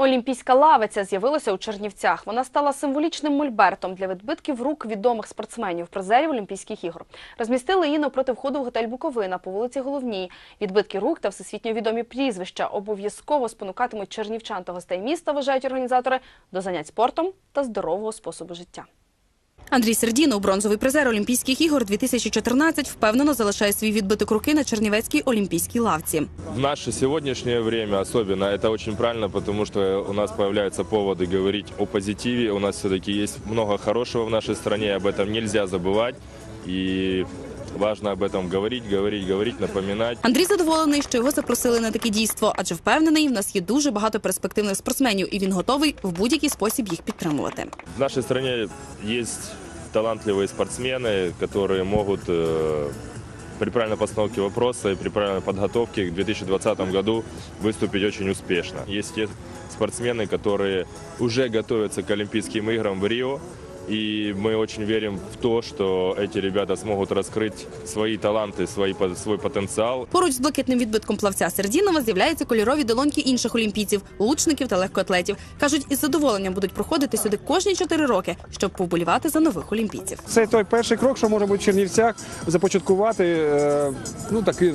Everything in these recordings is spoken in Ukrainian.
Олімпійська лавиця з'явилася у Чернівцях. Вона стала символічним мольбертом для відбитків рук відомих спортсменів, призерів Олімпійських ігор. Розмістили її напроти входу в готель Буковина по вулиці Головній. Відбитки рук та всесвітньо відомі прізвища обов'язково спонукатимуть чернівчан та гостей міста, вважають організатори, до занять спортом та здорового способу життя. Андрій Сердінов, бронзовий призер Олімпійських ігор 2014, впевнено залишає свій відбиток руки на Чернівецькій олімпійській лавці. В наше сегодняшнее время особенно это очень правильно, потому что у нас появляются поводы говорить о позитиве. У нас все-таки есть много хорошего в нашей стране, об этом нельзя забывать. И важно об этом говорить, говорить, говорить, напоминать. Андрій задоволений, що його запросили на таке дійство, адже впевнений, в нас є дуже багато перспективних спортсменів, і він готовий в будь-який спосіб їх підтримувати. В нашей стране есть талантливые спортсмены, которые могут э, при правильной постановке вопроса и при правильной подготовке к 2020 году выступить очень успешно. Есть те спортсмены, которые уже готовятся к Олимпийским играм в Рио, и мы очень верим в то, что эти ребята смогут раскрыть свои таланты, свои, по- свой потенциал. Поруч з блакитним відбитком плавця Сердінова з'являються кольорові долоньки інших олімпійців, лучників та легкоатлетів. кажуть, із задоволенням будуть проходити сюди кожні чотири роки, щоб повболівати за нових олімпійців. Це той перший крок, що може бути в Чернівцях, започаткувати е, ну, таку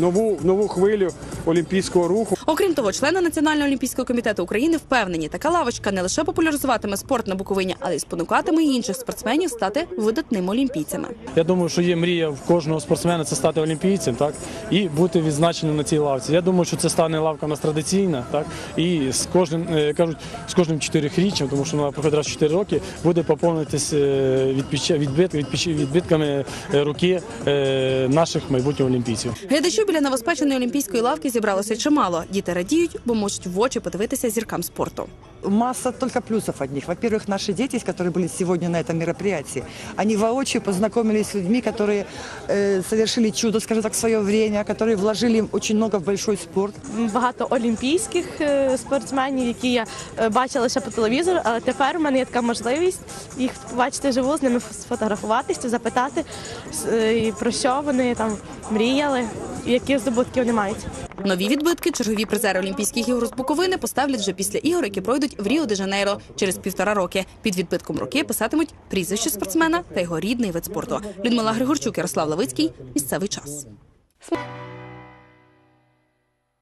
нову, нову хвилю олімпійського руху. Окрім того, члени Національного олімпійського комітету України впевнені, така лавочка не лише популяризуватиме спорт на Буковині, але й спонукатиме інших спортсменів стати видатними олімпійцями. Я думаю, що є мрія в кожного спортсмена це стати олімпійцем, так і бути відзначеним на цій лавці. Я думаю, що це стане лавка у нас традиційна, так і з кожним е, кажуть, з кожним чотириріччям, тому що вона проходить раз 4 роки, буде поповнитись е, відбит- відбитками е, руки наших майбутніх олімпійців. Глядачів біля новоспеченої олімпійської лавки зібралося чимало. Діти радіють, бо можуть в очі подивитися зіркам спорту. масса только плюсов от них. Во-первых, наши дети, которые были сегодня на этом мероприятии, они воочию познакомились с людьми, которые э, совершили чудо, скажем так, в свое время, которые вложили очень много в большой спорт. багато олімпійських е, спортсменів, які я е, бачила лише по телевізору, але тепер у мене є така можливість їх бачити живу, з ними сфотографуватися, запитати с- е, і про що вони там мріяли, і які здобутки вони мають. Нові відбитки чергові призери Олімпійських ігор з Буковини поставлять вже після ігор, які пройдуть в Ріо де Жанейро через півтора роки. Під відбитком руки писатимуть прізвище спортсмена та його рідний вид спорту. Людмила Григорчук, Ярослав Лавицький. Місцевий час.